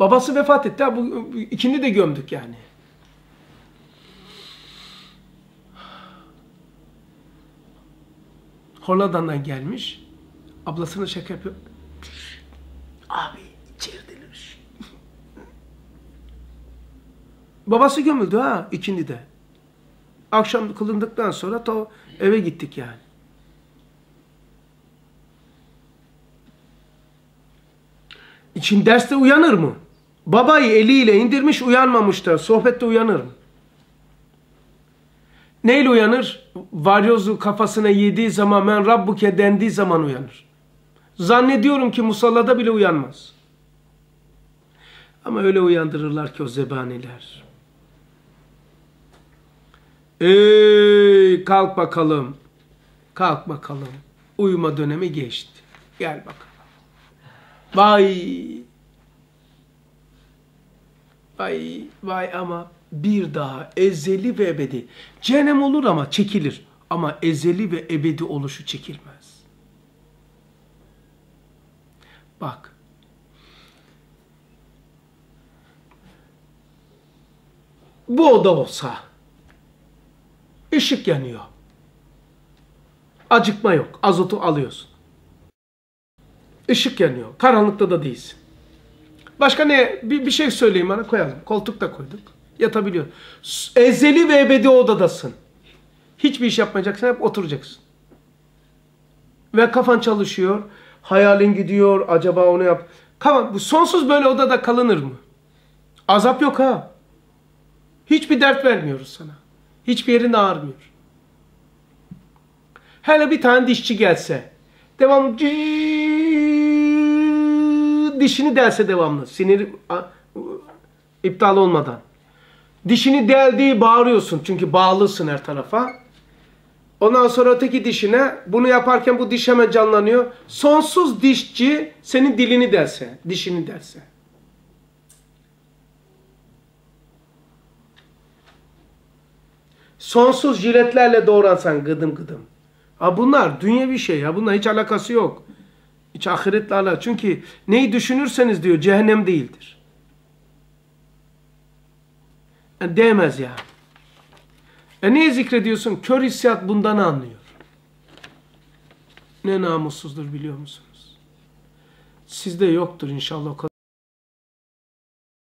Babası vefat etti. Ha, bu, ikini de gömdük yani. Hollanda'dan gelmiş. Ablasına şaka yapıyor. Abi içerideler. Babası gömüldü ha ikindi de. Akşam kılındıktan sonra ta eve gittik yani. İçin derste uyanır mı? Babayı eliyle indirmiş uyanmamış da sohbette uyanır? Neyle uyanır? Varyozu kafasına yediği zaman men rabbuke dendiği zaman uyanır. Zannediyorum ki musallada bile uyanmaz. Ama öyle uyandırırlar ki o zebaniler. Ey kalk bakalım. Kalk bakalım. Uyuma dönemi geçti. Gel bakalım. Vay. Vay vay ama bir daha ezeli ve ebedi. Cehennem olur ama çekilir. Ama ezeli ve ebedi oluşu çekilmez. Bak. Bu oda olsa ışık yanıyor. Acıkma yok. Azotu alıyorsun. Işık yanıyor. Karanlıkta da değilsin. Başka ne? Bir, bir şey söyleyeyim bana koyalım. Koltuk da koyduk. Yatabiliyor. Ezeli ve ebedi odadasın. Hiçbir iş yapmayacaksın. Hep oturacaksın. Ve kafan çalışıyor. Hayalin gidiyor. Acaba onu yap. Kafan, bu sonsuz böyle odada kalınır mı? Azap yok ha. Hiçbir dert vermiyoruz sana. Hiçbir yerin ağrımıyor. Hele bir tane dişçi gelse. Devam dişini delse devamlı. Sinir iptal olmadan. Dişini deldiği bağırıyorsun. Çünkü bağlısın her tarafa. Ondan sonra öteki dişine bunu yaparken bu diş hemen canlanıyor. Sonsuz dişçi senin dilini derse, dişini derse. Sonsuz jiletlerle doğransan gıdım gıdım. Ha bunlar dünya bir şey ya. Bunlar hiç alakası yok. Hiç ahiretle alakası. Çünkü neyi düşünürseniz diyor cehennem değildir. Yani değmez ya. E niye zikrediyorsun? Kör hissiyat bundan anlıyor. Ne namussuzdur biliyor musunuz? Sizde yoktur inşallah.